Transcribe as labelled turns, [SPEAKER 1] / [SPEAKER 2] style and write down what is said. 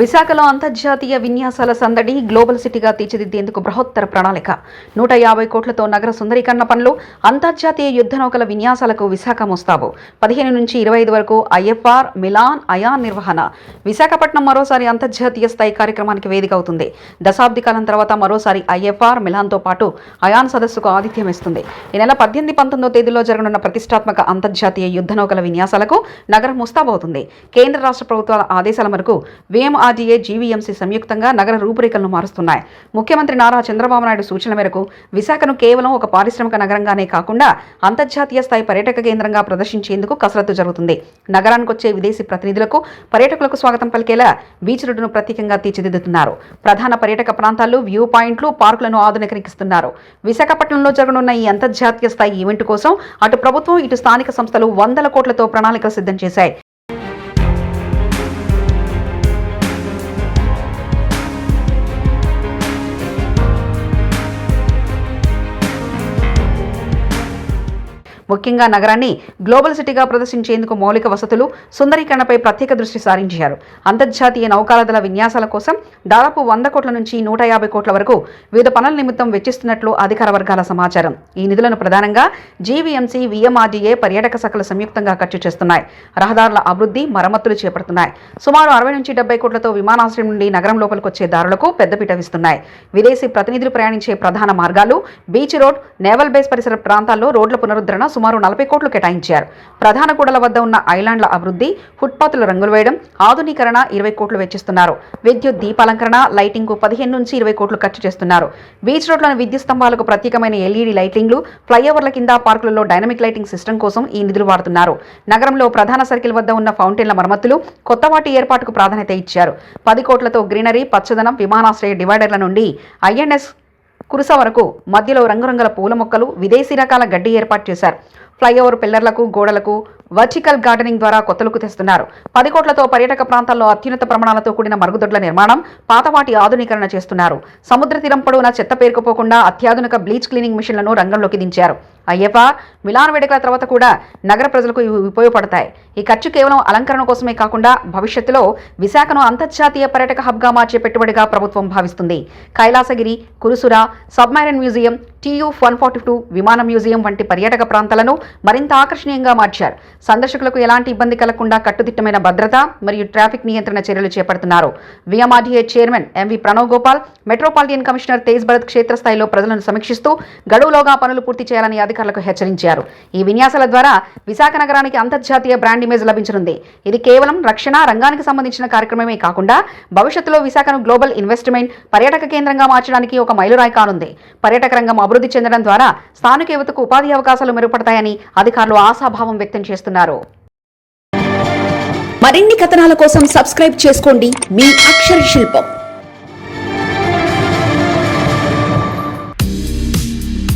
[SPEAKER 1] విశాఖలో అంతర్జాతీయ విన్యాసాల సందడి గ్లోబల్ సిటీగా తీర్చిదిద్దేందుకు బృహత్తర ప్రణాళిక. నూట యాభై కోట్లతో నగర సుందరీకరణ పనులు అంతర్జాతీయ యుద్ధ నౌకల విన్యాసాలకు విశాఖ ముస్తాబు పదిహేను నుంచి ఇరవై ఐదు వరకు ఐఎఫ్ఆర్ మిలాన్ అయాన్ నిర్వహణ. విశాఖపట్నం మరోసారి అంతర్జాతీయ స్థాయి కార్యక్రమానికి వేదిక అవుతుంది. దశాబ్ది కాలం తర్వాత మరోసారి ఐఎఫ్ఆర్ మిలాన్తో పాటు అయాన్ సదస్సుకు ఆతిథ్యం ఇస్తుంది. ఈ నెల పద్దెనిమిది పంతొమ్మిదో తేదీలో జరగనున్న ప్రతిష్టాత్మక అంతర్జాతీయ యుద్ధ నౌకల విన్యాసాలకు నగరం ముస్తాబవుతుంది. కేంద్ర రాష్ట్ర ప్రభుత్వాల ఆదేశాల మేరకు ఎంఆర్డీఏ జీవీఎంసీ సంయుక్తంగా నగర రూపురేఖలను మారుస్తున్నాయి. ముఖ్యమంత్రి నారా చంద్రబాబు నాయుడు సూచన మేరకు విశాఖను కేవలం ఒక పారిశ్రామిక నగరంగానే కాకుండా అంతర్జాతీయ స్థాయి పర్యాటక కేంద్రంగా ప్రదర్శించేందుకు కసరత్తు జరుగుతుంది. నగరానికి వచ్చే విదేశీ ప్రతినిధులకు పర్యాటకులకు స్వాగతం పలికేలా బీచ్ రోడ్డును ప్రత్యేకంగా తీర్చిదిద్దుతున్నారు. ప్రధాన పర్యాటక ప్రాంతాలు వ్యూ పాయింట్లు పార్కులను ఆధునీకరిస్తున్నారు. విశాఖపట్నంలో జరగనున్న ఈ అంతర్జాతీయ స్థాయి ఈవెంట్ కోసం అటు ప్రభుత్వం ఇటు స్థానిక సంస్థలు వందల కోట్లతో ప్రణాళికలు సిద్ధం చేశాయి. ముఖ్యంగా నగరాన్ని గ్లోబల్ సిటీగా ప్రదర్శించేందుకు మౌలిక వసతులు సుందరీకరణపై ప్రత్యేక దృష్టి సారించారు. అంతర్జాతీయ నౌకాలదళ విన్యాసాల కోసం దాదాపు వంద కోట్ల నుంచి నూట యాభై కోట్ల వరకు వివిధ పనుల నిమిత్తం వెచ్చిస్తున్నట్లు అధికార వర్గాల సమాచారం. ఈ నిధులను ప్రధానంగా జీవీఎంసీ విఎంఆర్డీఏ పర్యాటక శాఖలు సంయుక్తంగా ఖర్చు చేస్తున్నాయి. రహదారుల అభివృద్ధి మరమ్మతులు చేపడుతున్నాయి. సుమారు అరవై నుంచి డెబ్బై కోట్లతో విమానాశ్రయం నుండి నగరం లోపలికి వచ్చే దారులకు పెద్దపీట విస్తున్నాయి. విదేశీ ప్రతినిధులు ప్రయాణించే ప్రధాన మార్గాలు బీచ్ రోడ్ నేవల్ బేస్ పరిసర ప్రాంతాల్లో రోడ్ల పునరుద్ధరణ సుమారు నలభై కోట్లు కేటాయించారు. ప్రధాన కూడల వద్ద ఉన్న ఐలాండ్ల అభివృద్ధి ఫుట్పాత్ల రంగులు వేయడం ఆధునీకరణ ఇరవై కోట్లు వెచ్చిస్తున్నారు. విద్యుత్ దీపాలంకరణ లైటింగ్కు పదిహేను నుంచి ఇరవై కోట్లు ఖర్చు చేస్తున్నారు. బీచ్ రోడ్లోని విద్యుత్ స్తంభాలకు ప్రత్యేకమైన ఎల్ఈడి లైటింగ్లు ఫ్లైఓవర్ల కింద పార్కులలో డైనమిక్ లైటింగ్ సిస్టమ్ కోసం ఈ నిధులు వాడుతున్నారు. నగరంలో ప్రధాన సర్కిల్ వద్ద ఉన్న ఫౌంటైన్ల మరమ్మతులు కొత్త వాటి ఏర్పాటుకు ప్రాధాన్యత ఇచ్చారు. పది కోట్లతో గ్రీనరీ పచ్చదనం విమానాశ్రయ డివైడర్ల నుండి ఐఎన్ఎస్ కురుస వరకు మధ్యలో రంగురంగుల పూల మొక్కలు విదేశీ రకాల గడ్డి ఏర్పాటు చేశారు. ఫ్లైఓవర్ పిల్లర్లకు గోడలకు వర్టికల్ గార్డెనింగ్ ద్వారా కొత్తలకు తెస్తున్నారు. పది కోట్లతో పర్యాటక ప్రాంతాల్లో అత్యున్నత ప్రమాణాలతో కూడిన మరుగుదొడ్ల నిర్మాణం పాతవాటి ఆధునీకరణ చేస్తున్నారు. సముద్ర తీరం పొడవునా చెత్త పేరుకుపోకుండా అత్యాధునిక బ్లీచ్ క్లీనింగ్ మిషన్లను రంగంలోకి దించారు. అయ్యప్ప మిలాన్ వేడుకల తర్వాత కూడా నగర ప్రజలకు ఇవి ఉపయోగపడతాయి. ఈ ఖర్చు కేవలం అలంకరణ కోసమే కాకుండా భవిష్యత్తులో విశాఖను అంతర్జాతీయ పర్యాటక హబ్గా మార్చే పెట్టుబడిగా ప్రభుత్వం భావిస్తుంది. Kailasagiri Kursura submarine museum TU one forty two విమాన మ్యూజియం వంటి పర్యాటక ప్రాంతాలను మరింత ఆకర్షణీయంగా మార్చారు. సందర్శకులకు ఎలాంటి ఇబ్బంది కలగకుండా కట్టుదిట్టమైన భద్రత మరియు ట్రాఫిక్ నియంత్రణ చర్యలు చేపడుతున్నారు. VMRDA chairman MV Pranav Gopal metropolitan commissioner Tej Bharat క్షేత్రస్థాయిలో ప్రజలను సమీక్షిస్తూ గడువులోగా పనులు పూర్తి చేయాలని అధికారులకు హెచ్చరించారు. ఈ విన్యాసాల ద్వారా విశాఖ నగరానికి అంతర్జాతీయ బ్రాండ్ ఇమేజ్ లభించనుంది. ఇది కేవలం రక్షణ రంగానికి సంబంధించిన కార్యక్రమమే కాకుండా భవిష్యత్తులో విశాఖను గ్లోబల్ ఇన్వెస్ట్మెంట్ పర్యాటక కేంద్రంగా మార్చడానికి ఒక మైలురాయి కానుంది. పర్యాటక రంగం అభివృద్ధి చెందడం ద్వారా స్థానిక యువతకు ఉపాధి అవకాశాలు మెరుగుపడతాయని అధికారులు ఆశాభావం వ్యక్తం చేస్తున్నారు. మరిన్ని కథనాల కోసం సబ్స్క్రైబ్ చేసుకోండి. మీ అక్షర శిల్పం.